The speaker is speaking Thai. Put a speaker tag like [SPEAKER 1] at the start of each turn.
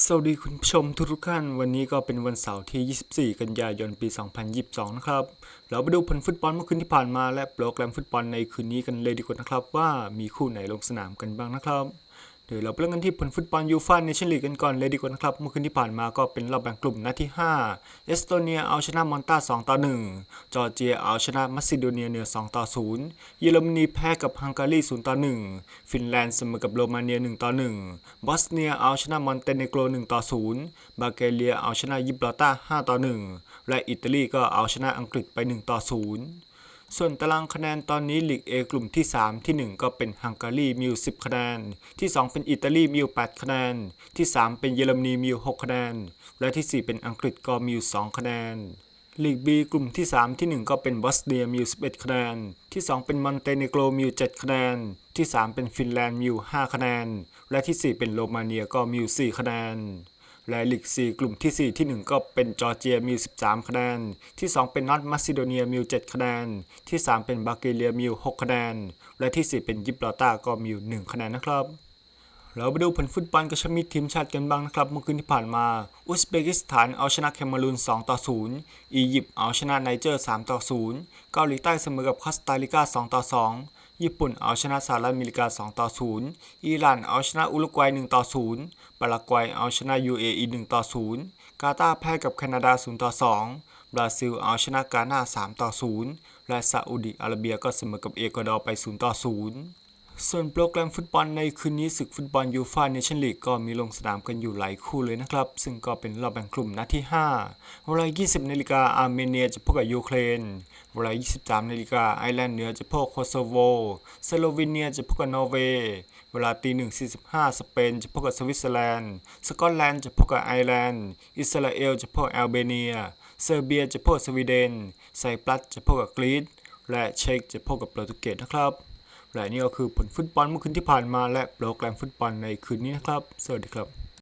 [SPEAKER 1] สวัสดีคุณผู้ชมทุกท่าน วันนี้ก็เป็นวันเสาร์ที่ 24 กันยายน ปี 2022 นะครับ เราไปดูผลฟุตบอลเมื่อคืนที่ผ่านมาและโปรแกรมฟุตบอลในคืนนี้กันเลยดีกว่านะครับ ว่ามีคู่ไหนลงสนามกันบ้างนะครับ ดี๋ยวเราไปเริ่มกันที่ผลฟุตบอลยูฟ่าเนชั่นลีกกันก่อนเลยดีกว่านะครับ เมื่อคืนที่ผ่านมาก็เป็นรอบแบ่งกลุ่มนัดที่ 5 เอสโตเนียเอาชนะมอนตา2ต่อ1จอร์เจียเอาชนะมัสซิโดเนียเหนือ2ต่อ0เยอรมนีแพ้กับฮังการี0ต่อ1ฟินแลนด์เสมอกับโรมาเนีย1ต่อ1บอสเนียเอาชนะมอนเตเนโกร1ต่อ0บาเกเลียเอาชนะยิบราตา5ต่อ1และอิตาลีก็เอาชนะอังกฤษไป1ต่อ0 ส่วนตารางคะแนนตอนนี้ลีก A กลุ่มที่ 3 ที่ 1 ก็เป็นฮังการีมีอยู่10 คะแนน ที่ 2 เป็นอิตาลีมีอยู่8คะแนน ที่ 3 เป็นเยอรมนีมีอยู่6คะแนน และที่ 4 เป็นอังกฤษก็มีอยู่2คะแนนลีก B กลุ่มที่ 3 ที่ 1 ก็เป็นบอสเนียมีอยู่11คะแนน ที่ 2 เป็นมอนเตเนโกรมีอยู่7คะแนน ที่ 3 เป็นฟินแลนด์มีอยู่5คะแนน และที่ 4 เป็นโรมาเนียก็มีอยู่4คะแนน และลีก 4 กลุ่มที่ 4 ที่ 1 ก็เป็นจอร์เจียมี 13 คะแนน ที่ 2 เป็นนอตมาซิโดเนียมี7คะแนน ที่ 3 เป็นบาเกเลียมี6คะแนน และที่ 4 เป็นยิบราตาก็มี1คะแนนนะครับเราไปดูผลฟุตบอลกระชับมิตรทีมชาติกันบ้างนะครับ เมื่อคืนที่ผ่านมา อุซเบกิสถานเอาชนะแคมารูน 2 ต่อ 0 อียิปต์เอาชนะไนเจอร์ 3 ต่อ 0 เกาหลีใต้เสมอกับคอสตาริกา 2 ต่อ 2 ญี่ปุ่นเอาชนะสหรัฐอเมริกา 2 ต่อ 0 อิหร่านเอาชนะอุรุกวัย 1 ต่อ 0 ปารากวัยเอาชนะ UAE 1 ต่อ 0 กาตาร์แพ้กับแคนาดา 0 ต่อ 2 บราซิลเอาชนะกาหน้า 3 ต่อ 0 และซาอุดิอาระเบียก็เสมอกับเอกวาดอร์ไป 0 ต่อ 0 ส่วนโปรแกรมฟุตบอลในคืนนี้ศึกฟุตบอลยูฟ่าเนชั่นลีกก็มีลงสนามกันอยู่หลายคู่เลยนะครับ ซึ่งก็เป็นรอบแบ่งกลุ่มนัดที่ 5 เวลา 20 นาฬิกาอาร์เมเนียจะพบกับยูเครน เวลา 23 นาฬิกาไอร์แลนด์เหนือจะพบกับโคโซโว สโลวีเนียจะพบกับนอร์เวย์ เวลาตี1.45สเปนจะพบกับสวิตเซอร์แลนด์ สกอตแลนด์จะพบกับไอร์แลนด์ อิสราเอลจะพบกับแอลเบเนีย เซอร์เบียจะพบกับสวีเดน ไซปรัสจะพบกับกรีซ และเช็กจะพบกับโปรตุเกสนะครับ และนี่ก็คือผลฟุตบอลเมื่อคืนที่ผ่านมาและโปรแกรมฟุตบอลในคืนนี้นะครับ สวัสดีครับ